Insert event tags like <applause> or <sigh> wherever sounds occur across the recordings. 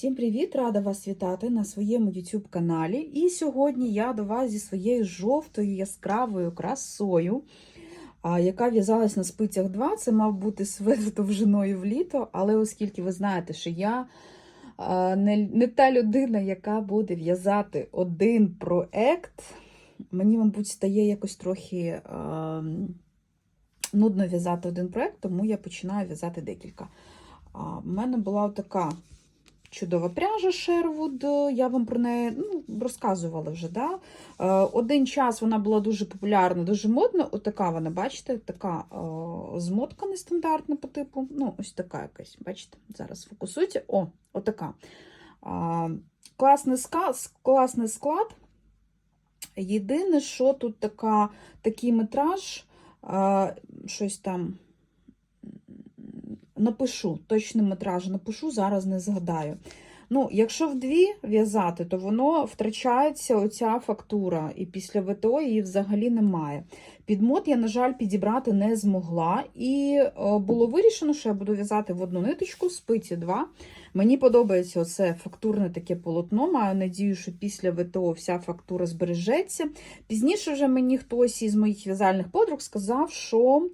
Всім привіт! Рада вас вітати на своєму YouTube каналі. І сьогодні я до вас зі своєю жовтою яскравою красою, яка в'язалась на спицях 2. Це мав бути свет довжиною в літо, але оскільки ви знаєте, що я не, не та людина, яка буде в'язати один проект, мені, мабуть, стає якось трохи нудно в'язати один проект, тому я починаю в'язати декілька. В мене була така чудова пряжа Sherwood, я вам про неї ну, розказувала вже. Да? Е, Один час вона була дуже популярна, дуже модна. Отака вона, бачите, така е, змотка нестандартна по типу. Ну, ось така якась, бачите, зараз фокусуйте. О, отака. Класний, ска- класний склад. Єдине, що тут така, такий метраж, щось там напишу, точний метраж напишу, зараз не згадаю. Ну, якщо вдві в'язати, то воно втрачається оця фактура, і після ВТО її взагалі немає. Підмот я, на жаль, підібрати не змогла, і е, було вирішено, що я буду в'язати в одну ниточку, спиці 2. Мені подобається оце фактурне таке полотно. Маю надію, що після ВТО вся фактура збережеться. Пізніше вже мені хтось із моїх в'язальних подруг сказав, що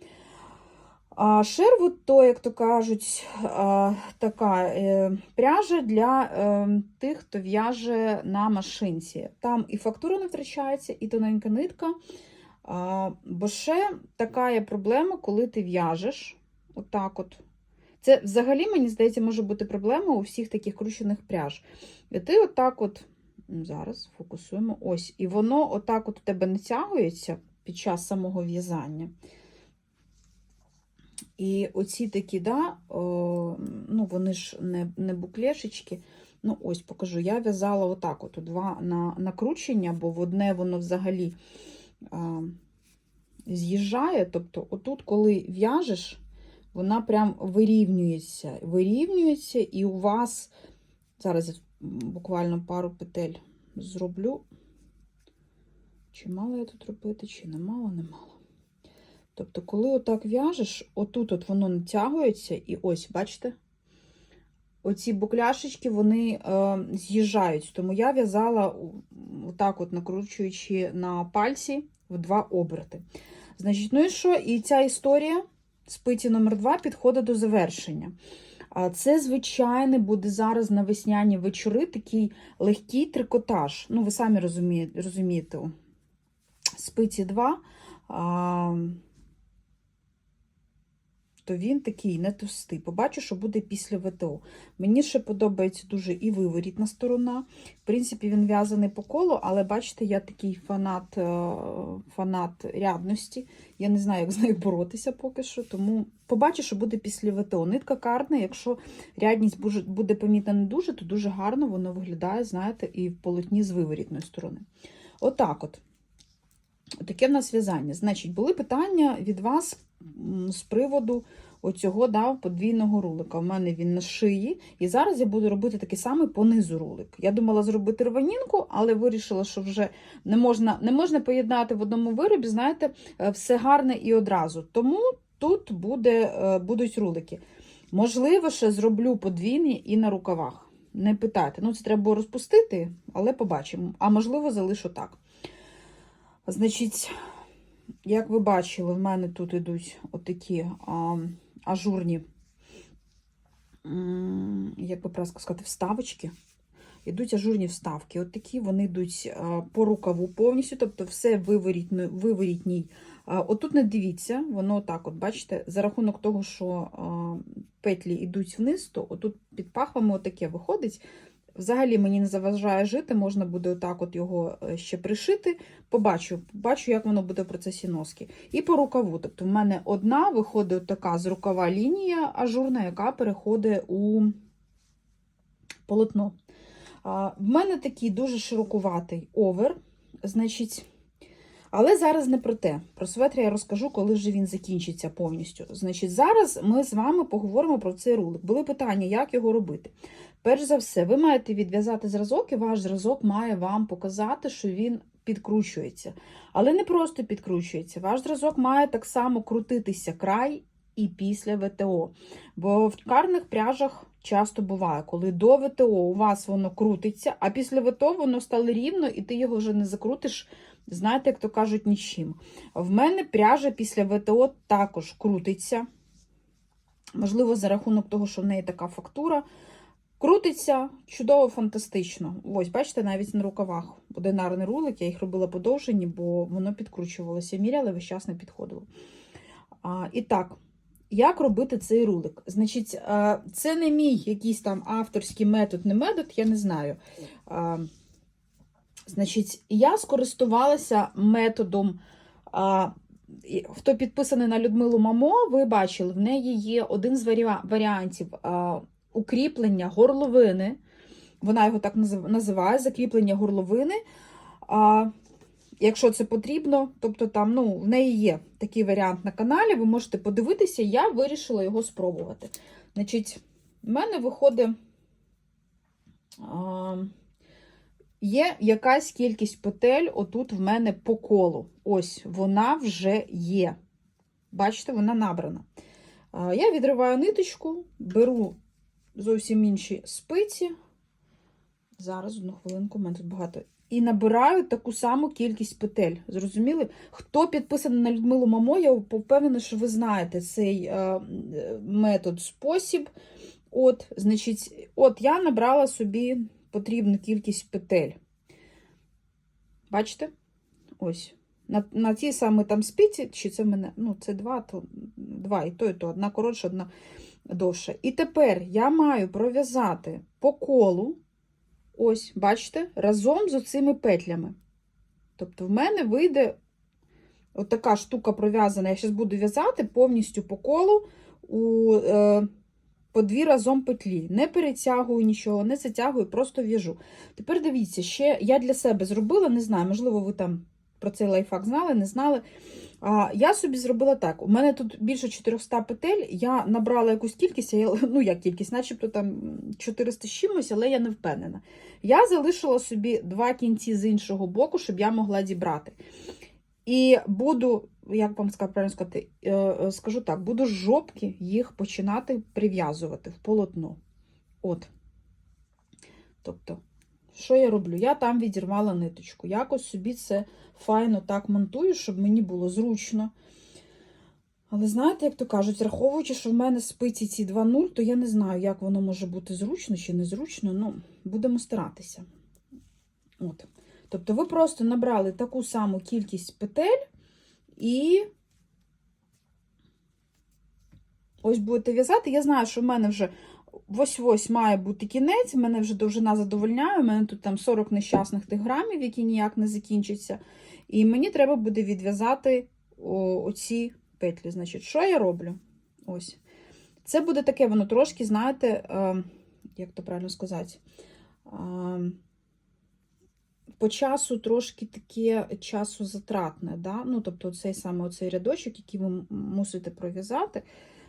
а Шервуд, то, як то кажуть, така е, пряжа для е, тих, хто в'яже на машинці. Там і фактура не втрачається, і тоненька нитка. Бо ще така є проблема, коли ти в'яжеш. Отак от. Це взагалі, мені здається, може бути проблема у всіх таких кручених пряж. І ти отак от, зараз фокусуємо, ось, і воно отак от у тебе натягується під час самого в'язання. І оці такі, да, о, ну вони ж не не буклешечки. Ну, ось покажу. Я в'язала отак: от два на накручення, бо в одне воно взагалі а, з'їжджає. Тобто, отут, коли в'яжеш, вона прям вирівнюється. Вирівнюється, і у вас зараз буквально пару петель зроблю. Чи мало я тут робити, чи не мало, не мало. Тобто, коли отак в'яжеш, отут от воно натягується, і ось, бачите? Оці букляшечки, вони е, з'їжджають. Тому я в'язала отак, от накручуючи на пальці в два оберти. Значить, ну і що? І ця історія спиці номер 2 підходить до завершення. А Це, звичайно, буде зараз на весняні вечори такий легкий трикотаж. Ну, ви самі розумієте, розумієте спиці 2. А, то він такий не товстий. Побачу, що буде після ВТО. Мені ще подобається дуже і виворітна сторона. В принципі, він в'язаний по колу, але бачите, я такий фанат е, фанат рядності. Я не знаю, як з нею боротися поки що. Тому побачу, що буде після ВТО. Нитка карна, якщо рядність буде помітна не дуже, то дуже гарно воно виглядає, знаєте, і в полотні з виворітної сторони. Отак от. Таке в нас в'язання. Значить, були питання від вас з приводу оцього да, подвійного рулика. У мене він на шиї. І зараз я буду робити такий самий по низу рулик. Я думала зробити рванінку, але вирішила, що вже не можна не можна поєднати в одному виробі, знаєте, е, все гарне і одразу. Тому тут буде, е, будуть рулики. Можливо, ще зроблю подвійні і на рукавах. Не питайте. Ну, це треба розпустити, але побачимо. А можливо, залишу так. Значить, як ви бачили, в мене тут йдуть отакі а, ажурні, як би правильно сказати, вставочки. Йдуть ажурні вставки. От такі вони йдуть по рукаву повністю, тобто все виворітній. Отут не дивіться, воно так, от, бачите, за рахунок того, що петлі йдуть вниз, то отут під пахвами отаке виходить. Взагалі мені не заважає жити, можна буде отак от його е, ще пришити. Побачу, побачу, як воно буде в процесі носки. І по рукаву. Тобто, в мене одна виходить така з рукава лінія ажурна, яка переходить у полотно. В мене такий дуже широкуватий овер. значить, але зараз не про те. Про светр я розкажу, коли вже він закінчиться повністю. Значить, зараз ми з вами поговоримо про цей рулик. Були питання, як його робити. Перш за все, ви маєте відв'язати зразок, і ваш зразок має вам показати, що він підкручується. Але не просто підкручується. Ваш зразок має так само крутитися край і після ВТО. Бо в карних пряжах часто буває, коли до ВТО у вас воно крутиться, а після ВТО воно стало рівно, і ти його вже не закрутиш, знаєте, як то кажуть, нічим. В мене пряжа після ВТО також крутиться. Можливо, за рахунок того, що в неї така фактура. Крутиться чудово, фантастично. Ось, бачите, навіть на рукавах одинарний рулик, я їх робила подовжені, бо воно підкручувалося. Міряли, весь час не підходило. А, і так, як робити цей рулик? Значить, а, це не мій якийсь там авторський метод, не метод, я не знаю. А, значить, я скористувалася методом. А, Хто підписаний на Людмилу Мамо, ви бачили, в неї є один з варіантів укріплення горловини. Вона його так називає закріплення горловини. А, якщо це потрібно, тобто там ну, в неї є такий варіант на каналі, ви можете подивитися, я вирішила його спробувати. Значить, в мене виходить. А, Є якась кількість петель отут в мене по колу. Ось вона вже є. Бачите, вона набрана. Я відриваю ниточку, беру зовсім інші спиці. Зараз одну хвилинку, у мене тут багато. І набираю таку саму кількість петель. Зрозуміли? Хто підписаний на Людмилу Мамо, я впевнена, що ви знаєте цей е, метод, спосіб. От, значить, от я набрала собі потрібну кількість петель. Бачите? Ось. На, на ті самі там спиці, чи це в мене, ну, це два, то два, і то, і то, одна коротша, одна довша. І тепер я маю пров'язати по колу, ось, бачите, разом з оцими петлями. Тобто, в мене вийде отака штука пров'язана. Я зараз буду в'язати повністю по колу у. Е, по дві разом петлі. Не перетягую нічого, не затягую, просто в'яжу. Тепер дивіться, ще я для себе зробила, не знаю, можливо, ви там про цей лайфхак знали, не знали. А, Я собі зробила так: у мене тут більше 400 петель, я набрала якусь кількість, ну як кількість, начебто там 400 з чимось, але я не впевнена. Я залишила собі два кінці з іншого боку, щоб я могла дібрати. І буду, як вам правильно сказати, е, скажу так, буду з жопки їх починати прив'язувати в полотно. От. Тобто, що я роблю? Я там відірвала ниточку. Якось собі це файно так монтую, щоб мені було зручно. Але знаєте, як то кажуть, враховуючи, що в мене спиці ці 2.0, то я не знаю, як воно може бути зручно чи незручно. Ну, будемо старатися. От. Тобто ви просто набрали таку саму кількість петель і ось будете в'язати. Я знаю, що в мене вже ось-ось має бути кінець, мене вже довжина задовольняє, у мене тут там 40 нещасних тих грамів, які ніяк не закінчаться. І мені треба буде відв'язати оці петлі. Значить, що я роблю? Ось. Це буде таке, воно трошки, знаєте, е, як то правильно сказати, е, по часу трошки таке часозатратне. Да? Ну, тобто, цей саме оцей рядочок, який ви мусите пров'язати,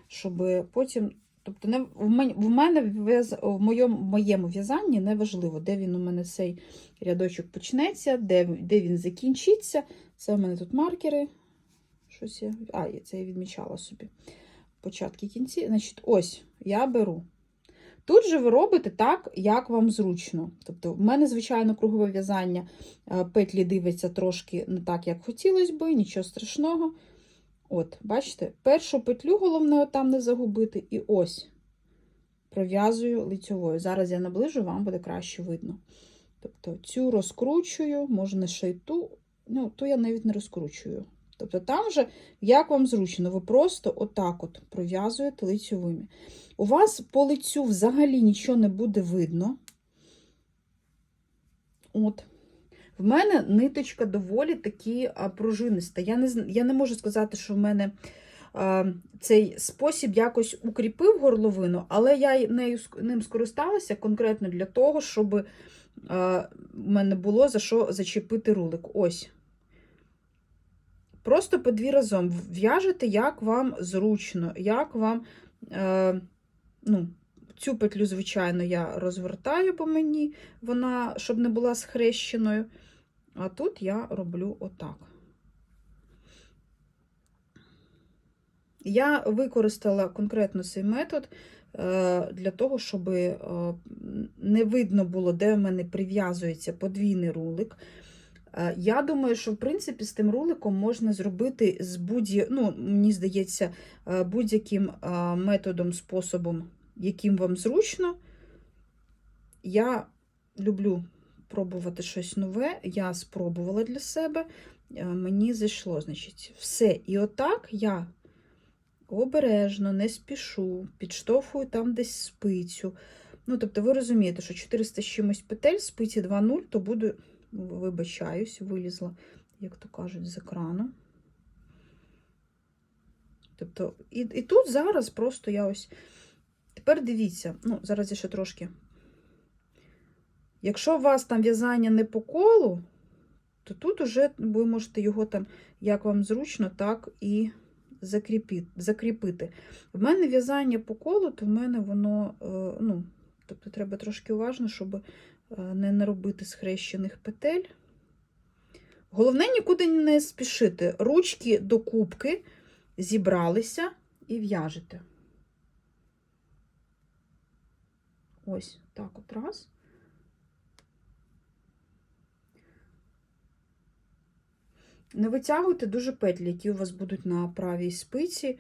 щоб потім. Тобто, не, в мене, в, в моєму, моєму в'язанні не важливо, де він у мене цей рядочок почнеться, де, де він закінчиться. Це у мене тут маркери. Щось я. А, це я відмічала собі. Початки кінці. Значить, ось я беру. Тут же ви робите так, як вам зручно. Тобто, в мене, звичайно, кругове в'язання петлі дивиться трошки не так, як хотілося би, нічого страшного. От, бачите, першу петлю, головне, там не загубити, і ось пров'язую лицьовою. Зараз я наближу, вам буде краще видно. Тобто, цю розкручую, можна ще й ту, ну, ту я навіть не розкручую. Тобто, там вже, як вам зручно, ви просто отак от пров'язуєте лицьовими. У вас по лицю взагалі нічого не буде видно. От. В мене ниточка доволі таки пружиниста. Я не я не можу сказати, що в мене а, цей спосіб якось укріпив горловину, але я нею, ним скористалася конкретно для того, щоб а, в мене було за що зачепити рулик. Ось. Просто по дві разом в'яжете, як вам зручно, як вам. А, ну, Цю петлю, звичайно, я розвертаю, бо мені вона, щоб не була схрещеною. А тут я роблю отак. Я використала конкретно цей метод е, для того, щоб е, не видно було, де в мене прив'язується подвійний рулик. Е, Я думаю, що в принципі з тим руликом можна зробити з будь ну, мені здається, будь-яким методом, способом, яким вам зручно. Я люблю пробувати щось нове. Я спробувала для себе. Е, Мені зайшло, значить, все. І отак я обережно, не спішу, підштовхую там десь спицю. Ну, тобто, ви розумієте, що 400 з чимось петель, спиці 2.0, то буду, вибачаюсь, вилізла, як то кажуть, з екрану. Тобто, і, і тут зараз просто я ось. Тепер дивіться, ну, зараз я ще трошки. Якщо у вас там в'язання не по колу, то тут уже ви можете його там, як вам зручно, так і закріпити. В мене в'язання по колу, то в мене воно, е, ну, тобто треба трошки уважно, щоб е, не наробити схрещених петель. Головне нікуди не спішити. Ручки до кубки зібралися і в'яжете. Ось так от раз. Не витягуйте дуже петлі, які у вас будуть на правій спиці.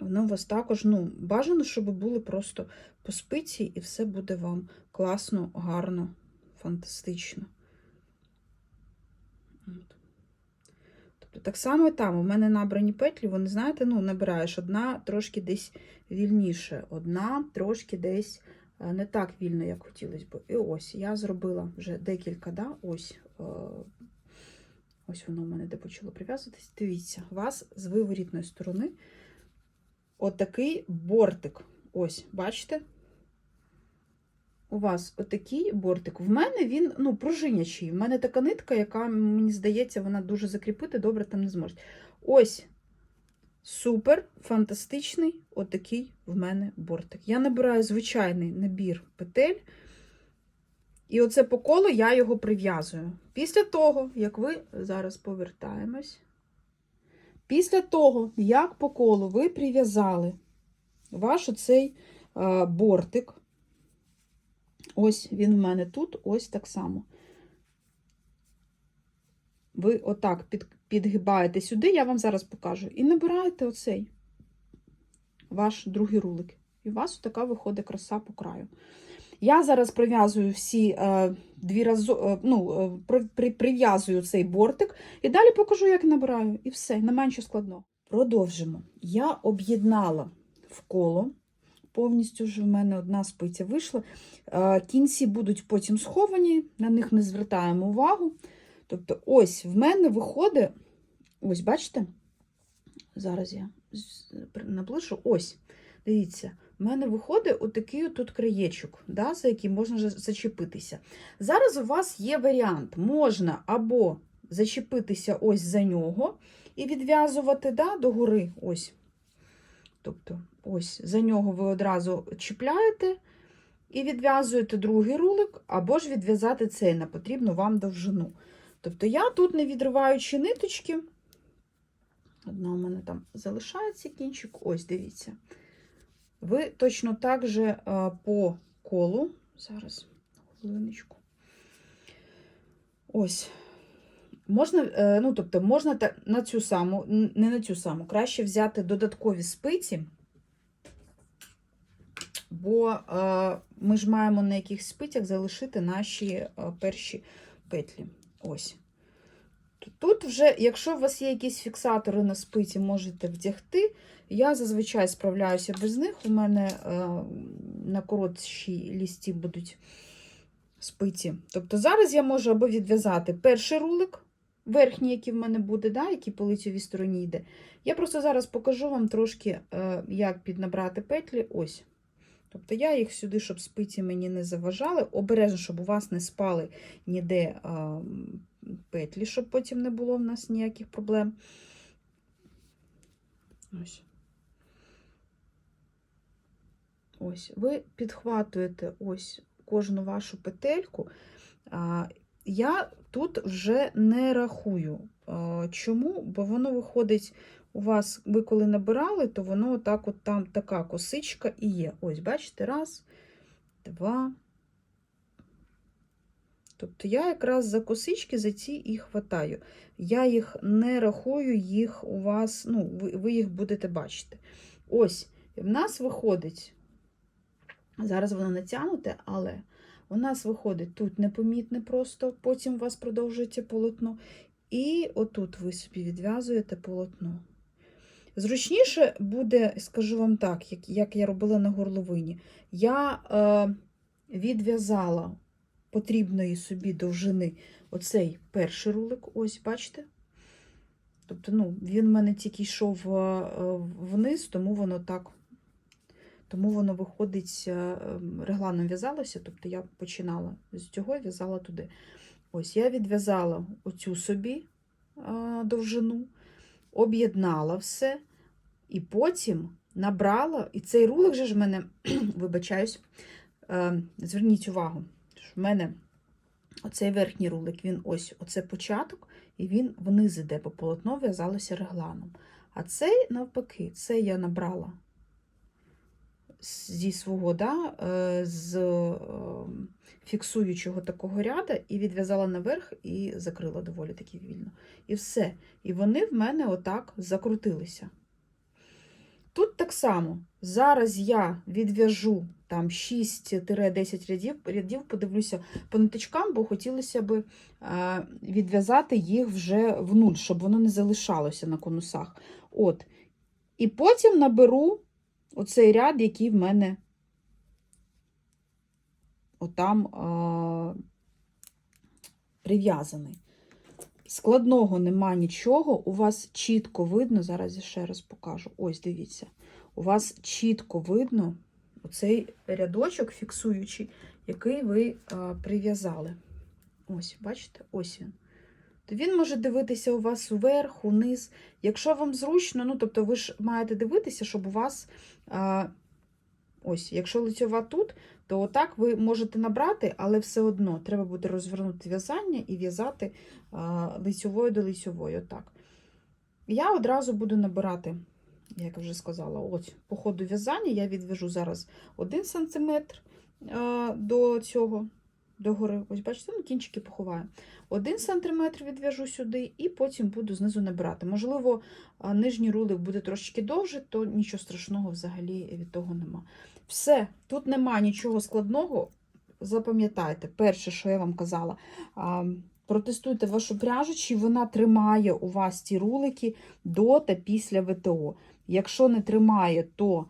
Воно у вас також, ну, бажано, щоб були просто по спиці, і все буде вам класно, гарно, фантастично. От. Тобто, так само і там. У мене набрані петлі, вони, знаєте, ну, набираєш одна трошки десь вільніше, одна трошки десь е, не так вільно, як хотілося б. І ось я зробила вже декілька, да, ось. Ось воно в мене де почало прив'язуватись. Дивіться, у вас з виворітної сторони отакий бортик. Ось, бачите? У вас отакий бортик. В мене він ну, пружинячий. В мене така нитка, яка, мені здається, вона дуже закріпити, добре там не зможе. Ось супер, фантастичний отакий в мене бортик. Я набираю звичайний набір петель. І оце по колу я його прив'язую. Після того, як ви зараз повертаємось, після того, як по колу ви прив'язали ваш оцей е, бортик, ось він в мене тут, ось так само. Ви отак під, підгибаєте сюди, я вам зараз покажу. І набираєте оцей ваш другий рулик. І у вас така виходить краса по краю. Я зараз прив'язую всі е, дві рази, е, ну, е, при, при, прив'язую цей бортик і далі покажу, як набираю. І все, немає нічого складного. Продовжимо. Я об'єднала в коло. Повністю вже в мене одна спиця вийшла. Кінці будуть потім сховані, на них не звертаємо увагу. Тобто, ось в мене виходить, ось бачите? Зараз я наближу. Ось, дивіться, в мене виходить отакий тут краєчок, да, за який можна зачепитися. Зараз у вас є варіант: можна або зачепитися ось за нього і відв'язувати да, догори. Ось. Тобто, ось за нього ви одразу чіпляєте і відв'язуєте другий рулик, або ж відв'язати цей на потрібну вам довжину. Тобто я тут, не відриваючи ниточки, одна у мене там залишається кінчик, ось дивіться. Ви точно так же е, по колу, зараз хвилиночку. Ось. Можна, е, ну, тобто, можна на цю саму, не на цю саму, краще взяти додаткові спиці, бо е, ми ж маємо на якихось спицях залишити наші перші петлі. Ось. Тут вже, якщо у вас є якісь фіксатори на спиці, можете вдягти. Я зазвичай справляюся без них. У мене е, на коротшій лісті будуть спиці. Тобто зараз я можу або відв'язати перший рулик, верхній, який в мене буде, да, який по лицевій стороні йде. Я просто зараз покажу вам трошки, е, як піднабрати петлі. Ось. Тобто я їх сюди, щоб спиці мені не заважали. Обережно, щоб у вас не спали ніде петлі, щоб потім не було в нас ніяких проблем. Ось. Ось, ви підхватуєте ось кожну вашу петельку. Я тут вже не рахую. Чому? Бо воно виходить у вас, ви коли набирали, то воно отак от там така косичка і є. Ось, бачите, раз, два. Тобто я якраз за косички за ці і хватаю. Я їх не рахую, їх у вас, ну, ви, ви їх будете бачити. Ось, в нас виходить, зараз воно натягнуте, але у нас виходить тут непомітне просто, потім у вас продовжується полотно. І отут ви собі відв'язуєте полотно. Зручніше буде, скажу вам так, як, як я робила на горловині. Я е, відв'язала потрібної собі довжини оцей перший рулик, ось, бачите? Тобто, ну, він в мене тільки йшов е, вниз, тому воно так, тому воно виходить, е, регланом в'язалося, тобто я починала з цього і в'язала туди. Ось, я відв'язала оцю собі е, довжину, об'єднала все, і потім набрала, і цей рулик же ж в мене, <clears throat> вибачаюсь, е, зверніть увагу, в мене оцей верхній рулик, він ось, оце початок, і він вниз іде, бо полотно в'язалося регланом. А цей, навпаки, це я набрала зі свого, да, е, з е, фіксуючого такого ряда, і відв'язала наверх, і закрила доволі таки вільно. І все. І вони в мене отак закрутилися. Тут так само. Зараз я відв'яжу там 6-10 рядів, рядів, подивлюся по ниточкам, бо хотілося б е, відв'язати їх вже в нуль, щоб воно не залишалося на конусах. От. І потім наберу оцей ряд, який в мене отам е, прив'язаний. Складного нема нічого, у вас чітко видно, зараз я ще раз покажу. Ось, дивіться, у вас чітко видно оцей рядочок фіксуючий, який ви а, прив'язали. Ось, бачите, ось він. То він може дивитися у вас вверх, униз. Якщо вам зручно, ну тобто ви ж маєте дивитися, щоб у вас. Ось, якщо лицьова тут, то отак ви можете набрати, але все одно треба буде розвернути в'язання і в'язати лицьовою до лицьової. Отак. Я одразу буду набирати, як вже сказала, ось по ходу в'язання я відв'яжу зараз 1 см до цього, до гори. Ось, бачите, ну, кінчики поховаю. 1 см відв'яжу сюди, і потім буду знизу набирати. Можливо, нижній рулик буде трошки довше, то нічого страшного взагалі від того нема. Все, тут нема нічого складного. Запам'ятайте, перше, що я вам казала, протестуйте вашу пряжу, чи вона тримає у вас ті рулики до та після ВТО. Якщо не тримає, то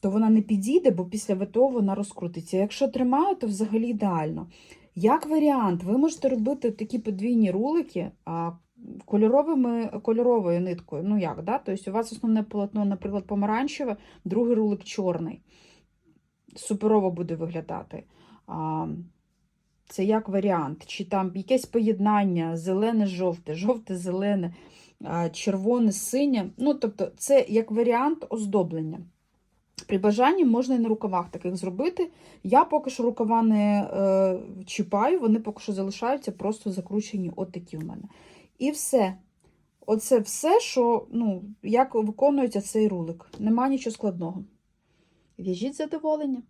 то вона не підійде, бо після ВТО вона розкрутиться. Якщо тримає, то взагалі ідеально. Як варіант, ви можете робити такі подвійні рулики кольоровими, кольоровою ниткою. Ну як, да? Тобто у вас основне полотно, наприклад, помаранчеве, другий рулик чорний. Суперово буде виглядати. Це як варіант, чи там якесь поєднання зелене-жовте, жовте-зелене, червоне-синє. Ну, тобто, це як варіант оздоблення. При бажанні можна і на рукавах таких зробити. Я поки що рукава не е, чіпаю, вони поки що залишаються просто закручені от такі у мене. І все. Оце все, що, ну, як виконується цей рулик. Нема нічого складного. В'яжіть задоволення.